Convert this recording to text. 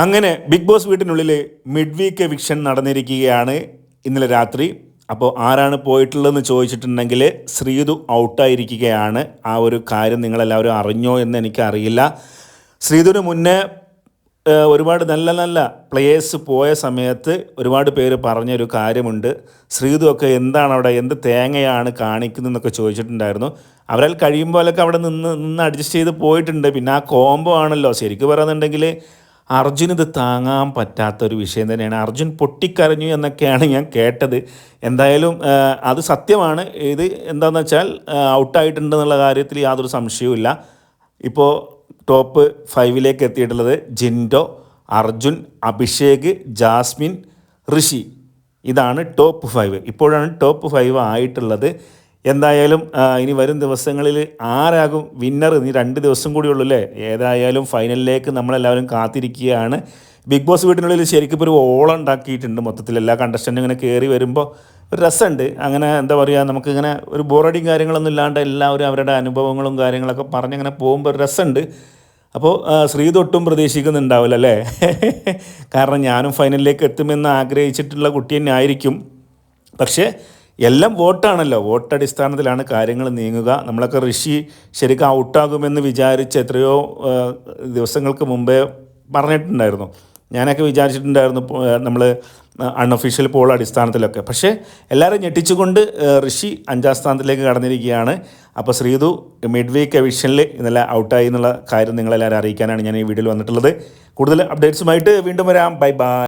അങ്ങനെ Bigg Boss വീട്ടിനുള്ളിൽ mid week eviction നടന്നിരിക്കുകയാണ് ഇന്നലെ രാത്രി. അപ്പോൾ ആരാണ് പോയിട്ടുള്ളതെന്ന് ചോദിച്ചിട്ടുണ്ടെങ്കിൽ ശ്രീതു ഔട്ടായിരിക്കുകയാണ്. ആ ഒരു കാര്യം നിങ്ങളെല്ലാവരും അറിഞ്ഞോ എന്ന് എനിക്കറിയില്ല. ശ്രീതുവിന് മുന്നേ ഒരുപാട് നല്ല നല്ല പ്ലേയേഴ്സ് പോയ സമയത്ത് ഒരുപാട് പേര് പറഞ്ഞൊരു കാര്യമുണ്ട്. ശ്രീതു ഒക്കെ എന്താണ് അവിടെ എന്ത് തേങ്ങയാണ് കാണിക്കുന്നതെന്നൊക്കെ ചോദിച്ചിട്ടുണ്ടായിരുന്നു. അവരാൽ കഴിയുമ്പോലൊക്കെ അവിടെ നിന്ന് നിന്ന് അഡ്ജസ്റ്റ് ചെയ്ത് പോയിട്ടുണ്ട്. പിന്നെ ആ കോംബോ ആണല്ലോ. ശരിക്കും പറയുന്നുണ്ടെങ്കിൽ അർജുൻ ഇത് താങ്ങാൻ പറ്റാത്തൊരു വിഷയം തന്നെയാണ്. അർജുൻ പൊട്ടിക്കരഞ്ഞു എന്നൊക്കെയാണ് ഞാൻ കേട്ടത്. എന്തായാലും അത് സത്യമാണ്. ഇത് എന്താണെന്ന് വെച്ചാൽ ഔട്ടായിട്ടുണ്ടെന്നുള്ള കാര്യത്തിൽ യാതൊരു സംശയവുമില്ല ഇപ്പോൾ ടോപ്പ് ഫൈവിലേക്ക് എത്തിയിട്ടുള്ളത് ജിൻഡോ അർജുൻ അഭിഷേക് ജാസ്മിൻ ഋഷി. ഇതാണ് ടോപ്പ് ഫൈവ് ഇപ്പോഴാണ് ടോപ്പ് ഫൈവ് ആയിട്ടുള്ളത്. എന്തായാലും ഇനി വരും ദിവസങ്ങളിൽ ആരാകും വിന്നർ ഇനി രണ്ട് ദിവസം കൂടി ഉള്ളൂ അല്ലേ? ഏതായാലും ഫൈനലിലേക്ക് നമ്മളെല്ലാവരും കാത്തിരിക്കുകയാണ്. ബിഗ് ബോസ് വീട്ടിനുള്ളിൽ ശരിക്കും ഇപ്പോൾ ഒരു ഓളം ഉണ്ടാക്കിയിട്ടുണ്ട് മൊത്തത്തിൽ. എല്ലാ കണ്ടസ്റ്റന്റും ഇങ്ങനെ കയറി വരുമ്പോൾ ഒരു രസമുണ്ട്. അങ്ങനെ എന്താ പറയുക നമുക്കിങ്ങനെ ഒരു ബോറടിയും കാര്യങ്ങളൊന്നും ഇല്ലാണ്ട് എല്ലാവരും അവരുടെ അനുഭവങ്ങളും കാര്യങ്ങളൊക്കെ പറഞ്ഞങ്ങനെ പോകുമ്പോൾ ഒരു രസമുണ്ട്. അപ്പോൾ ശ്രീ തൊട്ടും പ്രതീക്ഷിക്കുന്നുണ്ടാവില്ല അല്ലേ? കാരണം ഞാനും ഫൈനലിലേക്ക് എത്തുമെന്ന് ആഗ്രഹിച്ചിട്ടുള്ള കുട്ടി തന്നെ ആയിരിക്കും പക്ഷേ എല്ലാം വോട്ടാണല്ലോ. വോട്ട് അടിസ്ഥാനത്തിലാണ് കാര്യങ്ങൾ നീങ്ങുക. നമ്മളൊക്കെ ഋഷി ശരിക്കും ഔട്ടാകുമെന്ന് വിചാരിച്ച് എത്രയോ ദിവസങ്ങൾക്ക് മുമ്പേ പറഞ്ഞിട്ടുണ്ടായിരുന്നു. ഞാനൊക്കെ വിചാരിച്ചിട്ടുണ്ടായിരുന്നു നമ്മൾ അൺഒഫീഷ്യൽ പോൾ അടിസ്ഥാനത്തിലൊക്കെ. പക്ഷേ എല്ലാവരും ഞെട്ടിച്ചുകൊണ്ട് ഋഷി അഞ്ചാം സ്ഥാനത്തിലേക്ക് കടന്നിരിക്കുകയാണ്. അപ്പോൾ ശ്രീതു മിഡ് വീക്ക് എവിഷനിൽ ഇന്നലെ ഔട്ടായി എന്നുള്ള കാര്യം നിങ്ങളെല്ലാവരും അറിയിക്കാനാണ് ഞാൻ ഈ വീഡിയോയിൽ വന്നിട്ടുള്ളത്. കൂടുതൽ അപ്ഡേറ്റ്സുമായിട്ട് വീണ്ടും വരാം. Bye bye